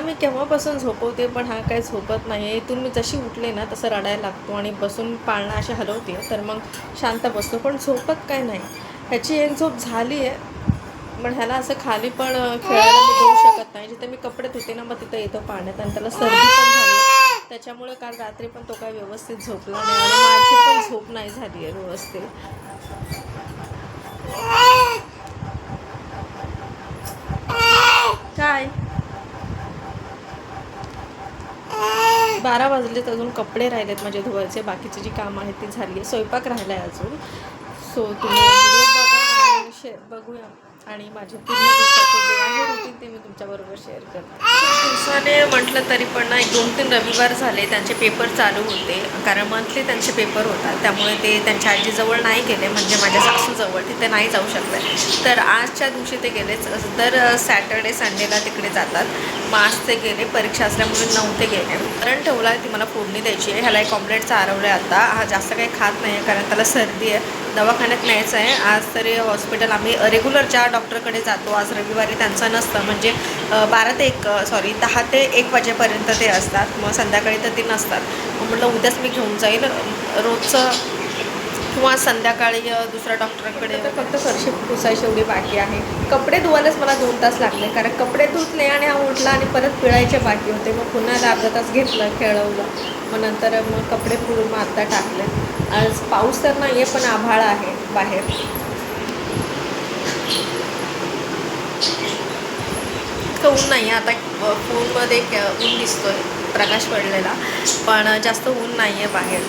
मी केव्हापासून झोपवते पण हा काय झोपत नाही. इथून मी जशी उठले ना तसं रडायला लागतो आणि बसून पाळणा अशी हलवते. तर मग शांत बसतो. पण झोपत काय नाही. ह्याची एक झोप झाली आहे पण ह्याला असं खाली पण खेळायला मी देऊ शकत नाही. जिथे मी कपडे धुते ना मग तिथं येतो पाण्यात आणि त्याला सर्दी पण झाली त्याच्यामुळे काल रात्री पण तो काय व्यवस्थित झोपला नाही आणि माझी पण झोप नाही झाली आहे व्यवस्थित काय बारा वाजलेत अजून कपडे राहिलेत माझे धुवायचे बाकीची जी कामं आहेत ती झाली आहे. स्वयंपाक राहिला आहे अजून. सो तुम्ही बघा आणि शे बघूया. आणि माझे पूर्ण दिवसाचे जे आहे रुटीन ते मी तुमच्याबरोबर शेअर करते दिवसाने म्हटलं तरी पण ना एक दोन तीन रविवार झाले त्यांचे पेपर चालू होते. कारण मंथली त्यांचे पेपर होतात. त्यामुळे ते त्यांच्या आजीजवळ नाही गेले. म्हणजे माझ्या सासूजवळ. तिथे नाही जाऊ शकले. तर आजच्या दिवशी ते गेलेच. दर सॅटर्डे संडेला तिकडे जातात. मग आज ते गेले. परीक्षा असल्यामुळे नऊ ते गेले. कारण ठेवला आहे ती मला फोडणी द्यायची आहे. ह्याला एक ऑमलेट चारवलं आहे आता. हा जास्त काही खात नाही आहे. कारण त्याला सर्दी आहे. दवाखान्यात न्यायचं आहे. आज तरी हॉस्पिटल आम्ही रेग्युलर ज्या डॉक्टरकडे जातो. आज रविवारी त्यांचं नसतं. म्हणजे बारा ते एक सॉरी दहा ते एक वाजेपर्यंत ते असतात. मग संध्याकाळी तर ते नसतात. मग म्हटलं उद्याच मी घेऊन जाईल. रोजचं किंवा संध्याकाळी दुसऱ्या डॉक्टरांकडे तर फक्त फरशी पुसायची एवढी बाकी आहे. कपडे धुवायलाच मला दोन तास लागले. कारण कपडे धुतले आणि हा उठला आणि परत पिळायचे बाकी होते. मग पुन्हा अर्धा तास घेतलं खेळवलं. मग नंतर मग कपडे पुढून मग आत्ता टाकले. आज पाऊस तर नाही आहे पण आभाळ आहे बाहेर. इतकं ऊन नाही आहे. आता फोनमध्ये एक, अ, ऊन दिसतोय. प्रकाश पडलेला. पण जास्त ऊन नाही आहे बाहेर.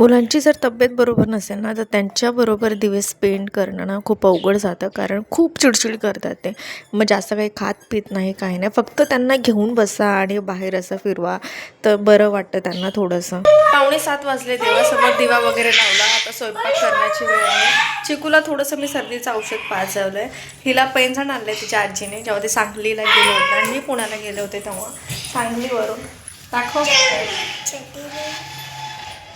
मुलांची जर तब्येत बरोबर नसेल ना तर त्यांच्याबरोबर दिवस स्पेंड करणं ना खूप अवघड जातं. कारण खूप चिडचिड करतात ते. मग जास्त काही खात पित नाही काही नाही. फक्त त्यांना घेऊन बसा आणि बाहेर असं फिरवा. तर बरं वाटतं त्यांना थोडंसं. पावणे सात वाजले देवासमोर दिवा वगैरे लावला. आता स्वयंपाक करण्याची वेळ आहे. चिकूला थोडंसं मी सर्दीचं औषध पाजवलं आहे हिला पैंजण आणलं आहे तिच्या आजीने. जेव्हा ते सांगलीला गेले होते आणि मी पुण्याला गेले होते तेव्हा. सांगलीवरून. दाखव.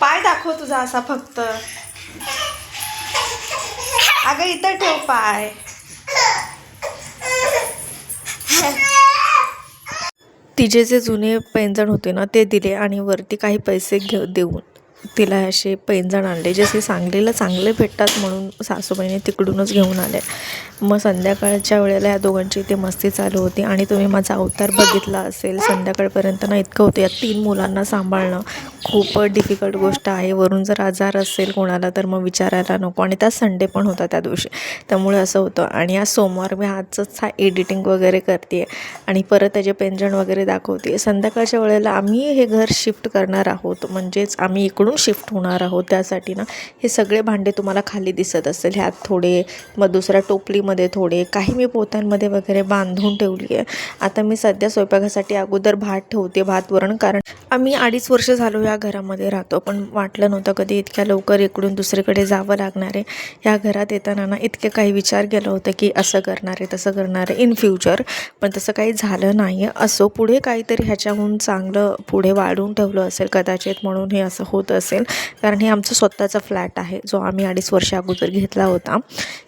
पाय दाखव तुझा असा फक्त. अगं इथं ठेव पाय. तिचे जे जुने पैंजण होते ना ते दिले आणि वरती काही पैसे घेऊ देऊन. तिला असे पैंजण आणले जसे सांगलीला चांगले भेटतात म्हणून सासूबाईने तिकडूनच घेऊन आले. मग संध्याकाळच्या वेळेला या दोघांची इथे मस्ती चालू होती आणि तुम्ही माझा अवतार बघितला असेल संध्याकाळपर्यंत ना इतकं होतं या तीन मुलांना सांभाळणं खूप डिफिकल्ट गोष्ट आहे. वरून जर आजार असेल कोणाला तर मग विचारायला नको आणि त्या संडे पण होता त्या दिवशी. त्यामुळे असं होतं. आणि आज सोमवार मी आजच हा एडिटिंग वगैरे करते आणि परत त्याचे पेंजण वगैरे दाखवते संध्याकाळच्या वेळेला आम्ही हे घर शिफ्ट करणार आहोत. म्हणजेच आम्ही इकडून शिफ्ट होणार आहोत त्यासाठी ना. हे सगळे भांडे तुम्हाला खाली दिसत असेल. ह्यात थोडे मग दुसऱ्या टोपलीमध्ये थोडे काही मी पोत्यांमध्ये वगैरे बांधून ठेवली आहे आता मी सध्या स्वयंपाकासाठी अगोदर भात ठेवते भात वरण कारण आम्ही अडीच वर्ष झालो या घरामध्ये राहतो. पण वाटलं नव्हतं कधी इतक्या लवकर इकडून दुसरीकडे जावं लागणार आहे. या घरात येताना ना इतके काही विचार केला होता की असं करणार आहे तसं करणार आहे. इन फ्युचर पण तसं काही झालं नाही आहे असो पुढे काहीतरी ह्याच्याहून चांगलं पुढे वाढून ठेवलं असेल कदाचित म्हणून हे असं होत असेल. असेल. कारण हे आमचं स्वतःचा फ्लॅट आहे जो आम्ही अडीच वर्ष अगोदर घेतला होता.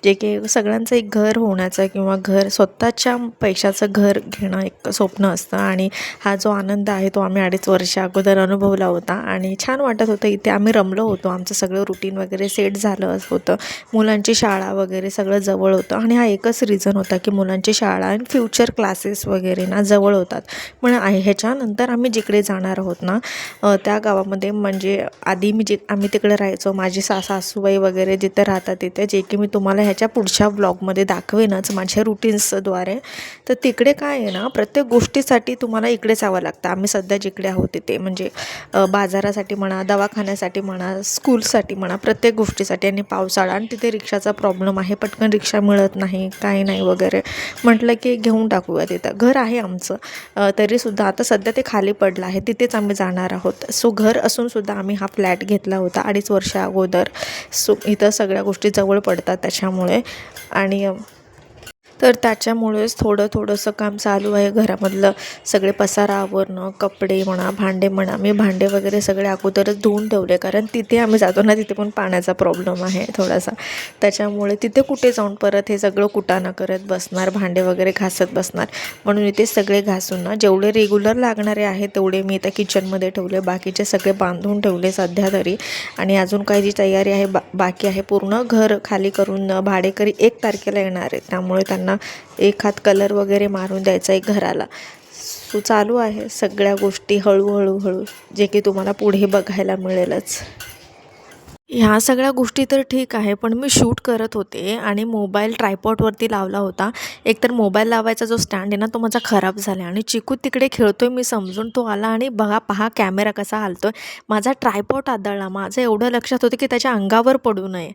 जे की सगळ्यांचं एक घर होण्याचं किंवा घर स्वतःच्या पैशाचं घर घेणं एक स्वप्न असतं. आणि हा जो आनंद आहे तो आम्ही अडीच वर्ष अगोदर अनुभवला होता. आणि छान वाटत होतं इथे आम्ही रमलो होतो. आमचं सगळं रुटीन वगैरे सेट झालं होतं. मुलांची शाळा वगैरे सगळं जवळ होतं. आणि हा एकच रिझन होता की मुलांची शाळा आणि फ्युचर क्लासेस वगैरे ना जवळ होतात. पण आहे ह्याच्यानंतर आम्ही जिकडे जाणार आहोत ना त्या गावामध्ये म्हणजे आधी मी जे आम्ही तिकडे राहायचो. माझी सा सासूबाई वगैरे जिथे राहतात तिथे. जे की मी तुम्हाला ह्याच्या पुढच्या ब्लॉगमध्ये दाखवेनच. माझ्या रुटीन्सद्वारे तर तिकडे काय आहे ना प्रत्येक गोष्टीसाठी तुम्हाला इकडेच यावं लागतं. आम्ही सध्या जिकडे आहोत तिथे. म्हणजे बाजारासाठी म्हणा दवाखान्यासाठी म्हणा स्कूलसाठी म्हणा प्रत्येक गोष्टीसाठी. आणि पावसाळा आणि तिथे रिक्षाचा प्रॉब्लेम आहे. पटकन रिक्षा मिळत नाही काही नाही वगैरे. म्हटलं की घेऊन टाकूया तिथं. घर आहे आमचं. तरीसुद्धा आता सध्या ते खाली पडलं आहे. तिथेच आम्ही जाणार आहोत. सो घर असूनसुद्धा आम्ही हा फ्लॅट घेतला होता अडीच वर्षा अगोदर. सो इथं सगळ्या गोष्टी जवळ पडतात त्याच्यामुळे. आणि तर त्याच्यामुळेच थोडं थोडंसं काम चालू आहे घरामधलं. सगळे पसारा आवरणं कपडे म्हणा भांडे म्हणा मी भांडे वगैरे सगळे अगोदरच धुवून ठेवले कारण तिथे आम्ही जातो ना तिथे पण पाण्याचा प्रॉब्लेम आहे थोडासा. त्याच्यामुळे तिथे कुठे जाऊन परत हे सगळं कुटाणा करत बसणार भांडे वगैरे घासत बसणार. म्हणून इथे सगळे घासून ना जेवढे रेग्युलर लागणारे आहे तेवढे मी त्या किचनमध्ये ठेवले. बाकीचे सगळे बांधून ठेवले सध्या तरी. आणि अजून काही जी तयारी आहे बा बाकी आहे पूर्ण घर खाली करून भाडेकरी एक तारखेला येणार आहेत त्यामुळे त्यांना एक हात कलर वगैरे मारून द्यायचा आहे घराला. सो चालू आहे सगळ्या गोष्टी हळूहळू हळू जे की तुम्हाला पुढे बघायला मिळेलच. ह्या सगळ्या गोष्टी तर ठीक आहे पण मी शूट करत होते आणि मोबाईल ट्रायपॉटवरती लावला होता. एकतर मोबाईल लावायचा जो स्टँड आहे ना तो माझा खराब झाला आणि चिकू तिकडे खेळतोय मी समजून तो आला आणि बघा पहा कॅमेरा कसा हालतोय. माझा ट्रायपॉट आदळला. माझं एवढं लक्षात होतं की त्याच्या अंगावर पडू नये.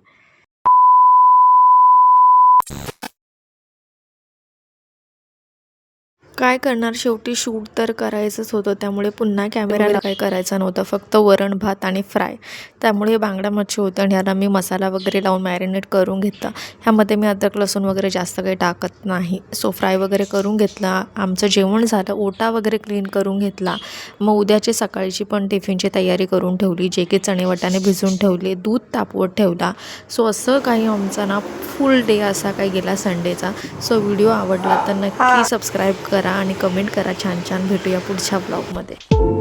काय करणार? शेवटी शूट तर करायचंच होतं. त्यामुळे पुन्हा कॅमेराला काय करायचं नव्हतं. फक्त वरण भात आणि फ्राय त्यामुळे बांगडा मच्छी होतं आणि ह्याला मी मसाला वगैरे लावून मॅरिनेट करून घेतला. ह्यामध्ये मी अद्रक लसूण वगैरे जास्त काही टाकत नाही. सो फ्राय वगैरे करून घेतला. आमचं जेवण झालं. ओटा वगैरे क्लीन करून घेतला. मग उद्याची सकाळची पण टिफिनची तयारी करून ठेवली. जे की चणे वाटाणे भिजवून ठेवले. दूध तापवत ठेवला. सो असं काही आमचा ना फुल डे असा काही गेला संडेचा सो व्हिडिओ आवडला तर नक्की सबस्क्राईब करा आणि कमेंट करा. छान छान भेटूया पुढच्या ब्लॉगमध्ये.